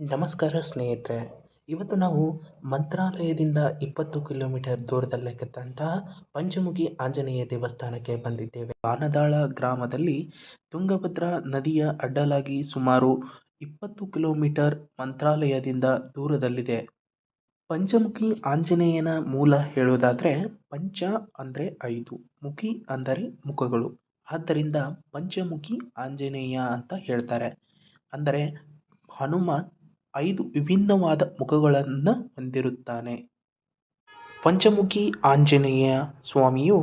ನಮಸ್ಕಾರ ಸ್ನೇಹಿತರೆ, ಇವತ್ತು ನಾವು ಮಂತ್ರಾಲಯದಿಂದ ಇಪ್ಪತ್ತು ಕಿಲೋಮೀಟರ್ ದೂರದಲ್ಲಿರತಕ್ಕಂತಹ ಪಂಚಮುಖಿ ಆಂಜನೇಯ ದೇವಸ್ಥಾನಕ್ಕೆ ಬಂದಿದ್ದೇವೆ. ಬಾನದಾಳ ಗ್ರಾಮದಲ್ಲಿ ತುಂಗಭದ್ರಾ ನದಿಯ ಅಡ್ಡಲಾಗಿ ಸುಮಾರು ಇಪ್ಪತ್ತು ಕಿಲೋಮೀಟರ್ ಮಂತ್ರಾಲಯದಿಂದ ದೂರದಲ್ಲಿದೆ. ಪಂಚಮುಖಿ ಆಂಜನೇಯನ ಮೂಲ ಹೇಳುವುದಾದರೆ ಪಂಚ ಅಂದರೆ ಐದು, ಮುಖಿ ಅಂದರೆ ಮುಖಗಳು. ಆದ್ದರಿಂದ ಪಂಚಮುಖಿ ಆಂಜನೇಯ ಅಂತ ಹೇಳ್ತಾರೆ. ಅಂದರೆ ಹನುಮ ಐದು ವಿಭಿನ್ನವಾದ ಮುಖಗಳನ್ನು ಹೊಂದಿರುತ್ತಾನೆ. ಪಂಚಮುಖಿ ಆಂಜನೇಯ ಸ್ವಾಮಿಯು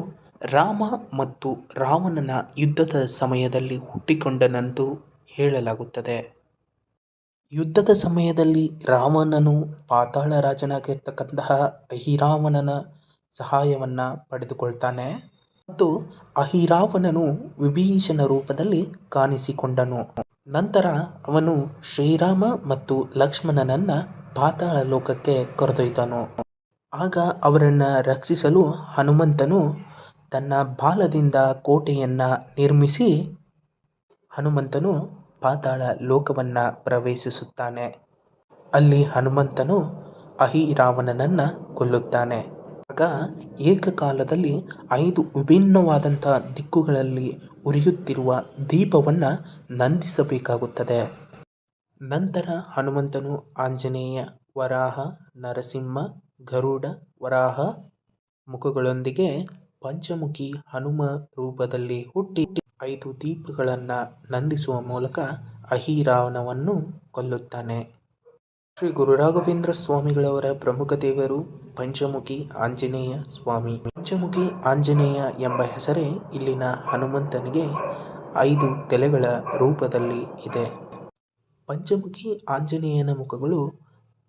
ರಾಮ ಮತ್ತು ರಾವಣನ ಯುದ್ಧದ ಸಮಯದಲ್ಲಿ ಹುಟ್ಟಿಕೊಂಡನೆಂದು ಹೇಳಲಾಗುತ್ತದೆ. ಯುದ್ಧದ ಸಮಯದಲ್ಲಿ ರಾವಣನು ಪಾತಾಳ ರಾಜನಾಗಿರ್ತಕ್ಕಂತಹ ಅಹಿರಾವಣನ ಸಹಾಯವನ್ನು ಪಡೆದುಕೊಳ್ತಾನೆ ಮತ್ತು ಅಹಿರಾವಣನು ವಿಭೀಷಣ ರೂಪದಲ್ಲಿ ಕಾಣಿಸಿಕೊಂಡನು. ನಂತರ ಅವನು ಶ್ರೀರಾಮ ಮತ್ತು ಲಕ್ಷ್ಮಣನನ್ನ ಪಾತಾಳ ಲೋಕಕ್ಕೆ ಕರೆದೊಯ್ದನು. ಆಗ ಅವರನ್ನು ರಕ್ಷಿಸಲು ಹನುಮಂತನು ತನ್ನ ಬಾಲದಿಂದ ಕೋಟೆಯನ್ನ ನಿರ್ಮಿಸಿ ಹನುಮಂತನು ಪಾತಾಳ ಲೋಕವನ್ನು ಪ್ರವೇಶಿಸುತ್ತಾನೆ. ಅಲ್ಲಿ ಹನುಮಂತನು ಅಹಿರಾವಣನನ್ನ ಕೊಲ್ಲುತ್ತಾನೆ. ಆಗ ಏಕಕಾಲದಲ್ಲಿ ಐದು ವಿಭಿನ್ನವಾದಂಥ ದಿಕ್ಕುಗಳಲ್ಲಿ ಉರಿಯುತ್ತಿರುವ ದೀಪವನ್ನು ನಂದಿಸಬೇಕಾಗುತ್ತದೆ. ನಂತರ ಹನುಮಂತನು ಆಂಜನೇಯ ವರಾಹ, ನರಸಿಂಹ, ಗರುಡ ವರಾಹ ಮುಖಗಳೊಂದಿಗೆ ಪಂಚಮುಖಿ ಹನುಮ ರೂಪದಲ್ಲಿ ಹುಟ್ಟಿ ಐದು ದೀಪಗಳನ್ನು ನಂದಿಸುವ ಮೂಲಕ ಅಹಿರಾವಣವನ್ನು ಕೊಲ್ಲುತ್ತಾನೆ. ಶ್ರೀ ಗುರು ರಾಘವೇಂದ್ರ ಸ್ವಾಮಿಗಳವರ ಪ್ರಮುಖ ದೇವರು ಪಂಚಮುಖಿ ಆಂಜನೇಯ ಸ್ವಾಮಿ. ಪಂಚಮುಖಿ ಆಂಜನೇಯ ಎಂಬ ಹೆಸರೇ ಇಲ್ಲಿನ ಹನುಮಂತನಿಗೆ ಐದು ತಲೆಗಳ ರೂಪದಲ್ಲಿ ಇದೆ. ಪಂಚಮುಖಿ ಆಂಜನೇಯನ ಮುಖಗಳು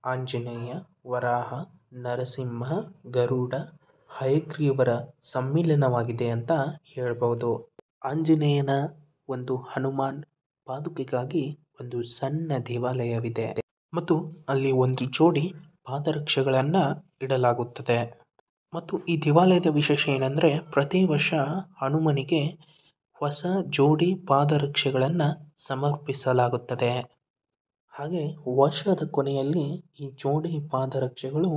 ಆಂಜನೇಯ, ವರಾಹ, ನರಸಿಂಹ, ಗರುಡ, ಹಯಗ್ರೀವರ ಸಮ್ಮಿಲನವಾಗಿದೆ ಅಂತ ಹೇಳಬಹುದು ಆಂಜನೇಯನ ಒಂದು ಹನುಮಾನ್ ಪಾದುಕೆಗಾಗಿ ಒಂದು ಸಣ್ಣ ದೇವಾಲಯವಿದೆ. ಮತ್ತು ಅಲ್ಲಿ ಒಂದು ಜೋಡಿ ಪಾದರಕ್ಷೆಗಳನ್ನು ಇಡಲಾಗುತ್ತದೆ. ಮತ್ತು ಈ ದೇವಾಲಯದ ವಿಶೇಷ ಏನಂದರೆ ಪ್ರತಿ ವರ್ಷ ಹನುಮನಿಗೆ ಹೊಸ ಜೋಡಿ ಪಾದರಕ್ಷೆಗಳನ್ನು ಸಮರ್ಪಿಸಲಾಗುತ್ತದೆ. ಹಾಗೆ ವರ್ಷದ ಕೊನೆಯಲ್ಲಿ ಈ ಜೋಡಿ ಪಾದರಕ್ಷೆಗಳು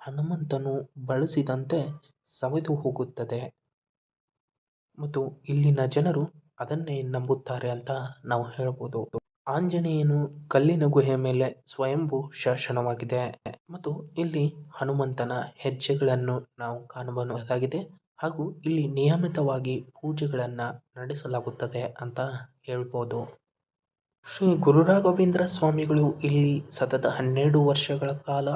ಹನುಮಂತನು ಬಳಸಿದಂತೆ ಸವೆದು ಹೋಗುತ್ತದೆ. ಮತ್ತು ಇಲ್ಲಿನ ಜನರು ಅದನ್ನೇ ನಂಬುತ್ತಾರೆ ಅಂತ ನಾವು ಹೇಳ್ಬೋದು. ಆಂಜನೇಯನು ಕಲ್ಲಿನ ಗುಹೆ ಮೇಲೆ ಸ್ವಯಂಭೂ ಶಾಸನವಾಗಿದೆ. ಮತ್ತು ಇಲ್ಲಿ ಹನುಮಂತನ ಹೆಜ್ಜೆಗಳನ್ನು ನಾವು ಕಾಣಬಹುದಾಗಿದೆ. ಹಾಗೂ ಇಲ್ಲಿ ನಿಯಮಿತವಾಗಿ ಪೂಜೆಗಳನ್ನು ನಡೆಸಲಾಗುತ್ತದೆ ಅಂತ ಹೇಳ್ಬೋದು. ಶ್ರೀ ಗುರು ರಾಘವೇಂದ್ರ ಸ್ವಾಮಿಗಳು ಇಲ್ಲಿ ಸತತ ಹನ್ನೆರಡು ವರ್ಷಗಳ ಕಾಲ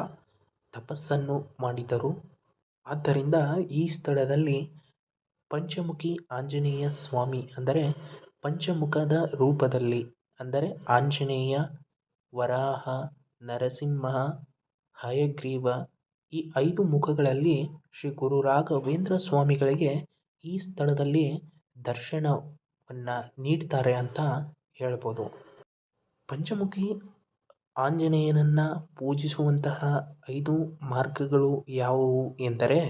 ತಪಸ್ಸನ್ನು ಮಾಡಿದರು. ಆದ್ದರಿಂದ ಈ ಸ್ಥಳದಲ್ಲಿ ಪಂಚಮುಖಿ ಆಂಜನೇಯ ಸ್ವಾಮಿ ಅಂದರೆ ಪಂಚಮುಖದ ರೂಪದಲ್ಲಿ ಅಂದರೆ ಆಂಜನೇಯ, ವರಾಹ, ನರಸಿಂಹ, ಹಯಗ್ರೀವ ಈ ಐದು ಮುಖಗಳಲ್ಲಿ ಶ್ರೀ ಗುರು ರಾಘವೇಂದ್ರ ಸ್ವಾಮಿಗಳಿಗೆ ಈ ಸ್ಥಳದಲ್ಲಿ ದರ್ಶನವನ್ನು ನೀಡ್ತಾರೆ ಅಂತ ಹೇಳ್ಬೋದು. ಪಂಚಮುಖಿ ಆಂಜನೇಯನನ್ನು ಪೂಜಿಸುವಂತಹ ಐದು ಮಾರ್ಗಗಳು ಯಾವುವು ಎಂದರೆ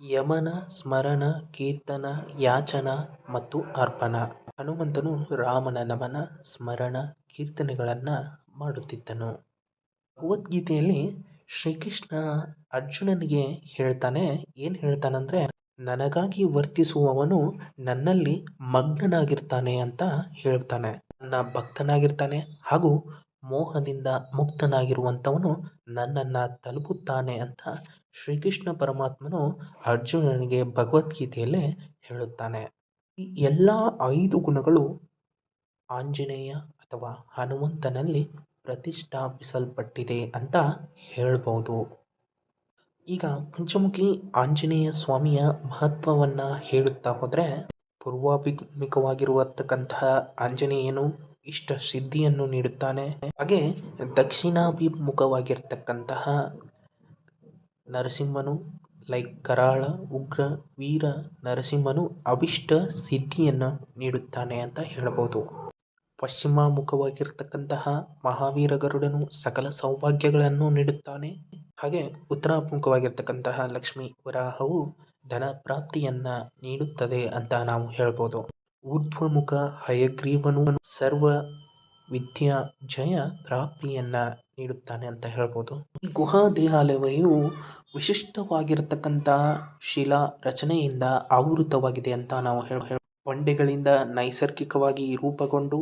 ಯಮನ, ಸ್ಮರಣ, ಕೀರ್ತನ, ಯಾಚನ ಮತ್ತು ಅರ್ಪಣ. ಹನುಮಂತನು ರಾಮನ ನಮನ, ಸ್ಮರಣ, ಕೀರ್ತನೆಗಳನ್ನು ಮಾಡುತ್ತಿದ್ದನು. ಭಗವದ್ಗೀತೆಯಲ್ಲಿ ಶ್ರೀಕೃಷ್ಣ ಅರ್ಜುನನಿಗೆ ಹೇಳ್ತಾನೆ, ಏನು ಹೇಳ್ತಾನಂದರೆ, ನನಗಾಗಿ ವರ್ತಿಸುವವನು ನನ್ನಲ್ಲಿ ಮಗ್ನನಾಗಿರ್ತಾನೆ ಅಂತ ಹೇಳ್ತಾನೆ. ನನ್ನ ಭಕ್ತನಾಗಿರ್ತಾನೆ ಹಾಗೂ ಮೋಹದಿಂದ ಮುಕ್ತನಾಗಿರುವಂಥವನು ನನ್ನನ್ನು ತಲುಪುತ್ತಾನೆ ಅಂತ ಶ್ರೀಕೃಷ್ಣ ಪರಮಾತ್ಮನು ಅರ್ಜುನನಿಗೆ ಭಗವದ್ಗೀತೆಯಲ್ಲೇ ಹೇಳುತ್ತಾನೆ. ಈ ಎಲ್ಲ ಐದು ಗುಣಗಳು ಆಂಜನೇಯ ಅಥವಾ ಹನುಮಂತನಲ್ಲಿ ಪ್ರತಿಷ್ಠಾಪಿಸಲ್ಪಟ್ಟಿದೆ ಅಂತ ಹೇಳ್ಬೋದು. ಈಗ ಪಂಚಮುಖಿ ಆಂಜನೇಯ ಸ್ವಾಮಿಯ ಮಹತ್ವವನ್ನು ಹೇಳುತ್ತಾ ಹೋದರೆ ಪೂರ್ವಾಭಿಮುಖವಾಗಿರುವತಕ್ಕಂತಹ ಆಂಜನೇಯನು ಇಷ್ಟ ಸಿದ್ಧಿಯನ್ನು ನೀಡುತ್ತಾನೆ. ಹಾಗೆ ದಕ್ಷಿಣಾಭಿಮುಖವಾಗಿರ್ತಕ್ಕಂತಹ ನರಸಿಂಹನು ಲೈಕ್ ಕರಾಳ, ಉಗ್ರ, ವೀರ ನರಸಿಂಹನು ಅವಿಷ್ಟ ಸಿದ್ಧಿಯನ್ನು ನೀಡುತ್ತಾನೆ ಅಂತ ಹೇಳಬಹುದು ಪಶ್ಚಿಮ ಮುಖವಾಗಿರ್ತಕ್ಕಂತಹ ಮಹಾವೀರ ಗರುಡನು ಸಕಲ ಸೌಭಾಗ್ಯಗಳನ್ನು ನೀಡುತ್ತಾನೆ. ಹಾಗೆ ಉತ್ತರಾಭಿಮುಖವಾಗಿರ್ತಕ್ಕಂತಹ ಲಕ್ಷ್ಮೀ ವರಾಹವು ಧನ ಪ್ರಾಪ್ತಿಯನ್ನ ನೀಡುತ್ತದೆ ಅಂತ ನಾವು ಹೇಳ್ಬೋದು. ಊರ್ಧ್ವಮುಖ ಹಯಗ್ರೀವನು ಸರ್ವ ವಿದ್ಯಾ ಜಯ ಪ್ರಾಪ್ತಿಯನ್ನ ನೀಡುತ್ತಾನೆ ಅಂತ ಹೇಳ್ಬೋದು. ಈ ಗುಹಾ ದೇವಾಲಯವು ವಿಶಿಷ್ಟವಾಗಿರತಕ್ಕಂತಹ ಶಿಲಾ ರಚನೆಯಿಂದ ಆವೃತವಾಗಿದೆ ಅಂತ ನಾವು ಹೇಳ, ಬಂಡೆಗಳಿಂದ ನೈಸರ್ಗಿಕವಾಗಿ ರೂಪುಗೊಂಡು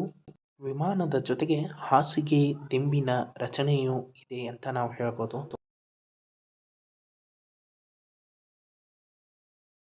ವಿಮಾನದ ಜೊತೆಗೆ ಹಾಸಿಗೆ, ದಿಂಬಿನ ರಚನೆಯು ಇದೆ ಅಂತ ನಾವು ಹೇಳ್ಬೋದು.